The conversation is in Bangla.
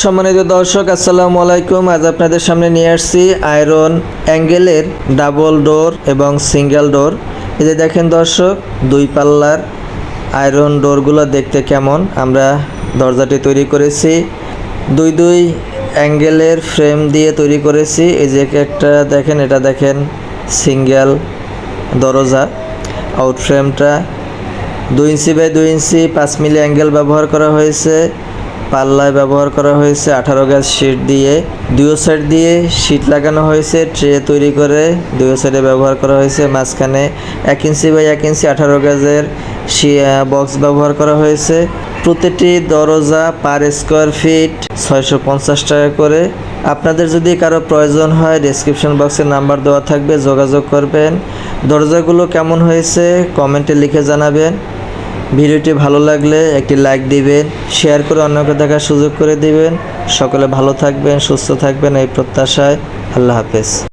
সম্মানিত দর্শক, আসসালামু আলাইকুম। আজ আপনাদের সামনে নিয়ে আসছি আয়রন অ্যাঙ্গেলের ডাবল ডোর এবং সিঙ্গেল ডোর। এই যে দেখেন দর্শক, দুই পাল্লার আয়রন ডোরগুলো দেখতে কেমন? আমরা দরজাটি তৈরি করেছি। দুই দুই অ্যাঙ্গেলের ফ্রেম দিয়ে তৈরি করেছি। এই যে একটা দেখেন, এটা দেখেন সিঙ্গেল দরজা। আউট ফ্রেমটা দুই ইঞ্চি বাই দুই ইঞ্চি পাঁচ মিলি অ্যাঙ্গেল ব্যবহার করা হয়েছে। পাল্লায় ব্যবহার করা হয়েছে আঠারো গাছ শিট দিয়ে দুই সাইড দিয়ে শিট লাগানো হয়েছে, ট্রে তৈরি করে দুই সাইডে ব্যবহার করা হয়েছে। মাঝখানে এক ইঞ্চি বাই এক ইঞ্চি আঠারো গাজের বক্স ব্যবহার করা হয়েছে। প্রতিটি দরজা পার স্কোয়ার ফিট ছয়শো পঞ্চাশ টাকা করে। আপনাদের যদি কারও প্রয়োজন হয় ডেসক্রিপশন বক্সে নাম্বার দেওয়া থাকবে, যোগাযোগ করবেন। দরজাগুলো কেমন হয়েছে কমেন্টে লিখে জানাবেন। ভিডিওটি ভালো লাগলে একটি লাইক দিবেন, শেয়ার করে অন্যকে দেখার সুযোগ করে দিবেন। সকলে ভালো থাকবেন, সুস্থ থাকবেন এই প্রত্যাশায়। আল্লাহ হাফেজ।